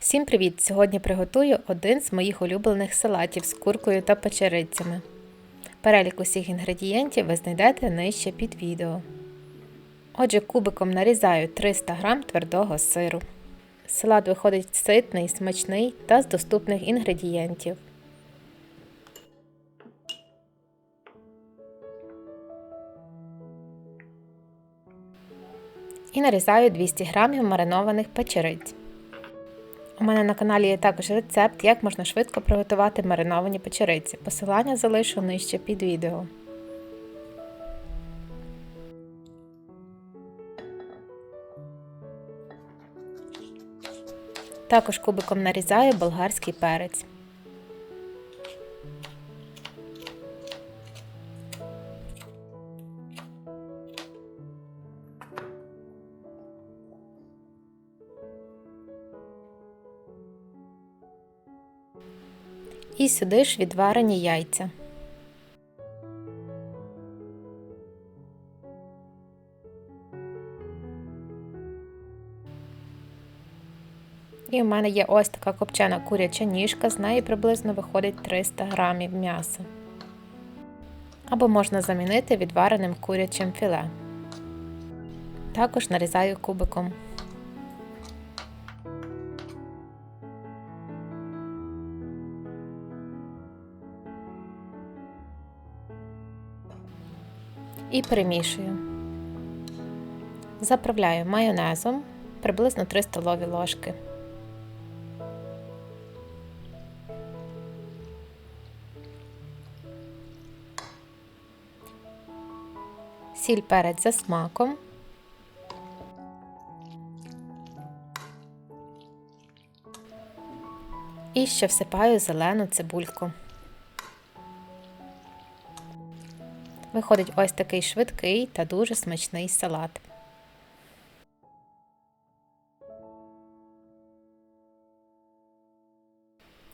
Всім привіт! Сьогодні приготую один з моїх улюблених салатів з куркою та печерицями. Перелік усіх інгредієнтів ви знайдете нижче під відео. Отже, кубиком нарізаю 300 г твердого сиру. Салат виходить ситний, смачний та з доступних інгредієнтів. І нарізаю 200 г маринованих печериць. У мене на каналі є також рецепт, як можна швидко приготувати мариновані печериці. Посилання залишу нижче під відео. Також кубиком нарізаю болгарський перець. І сюди ж відварені яйця. І в мене є ось така копчена куряча ніжка, з неї приблизно виходить 300 грамів м'яса. Або можна замінити відвареним курячим філе. Також нарізаю кубиком. І перемішую. Заправляю майонезом приблизно 3 столові ложки. Сіль перець за смаком. І ще всипаю зелену цибульку. Виходить ось такий швидкий та дуже смачний салат.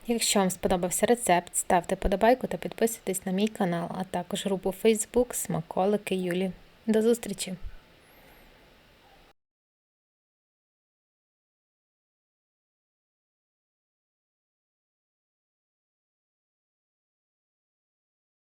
Якщо вам сподобався рецепт, ставте подобайку та підписуйтесь на мій канал, а також групу Facebook Смаколики Юлі. До зустрічі!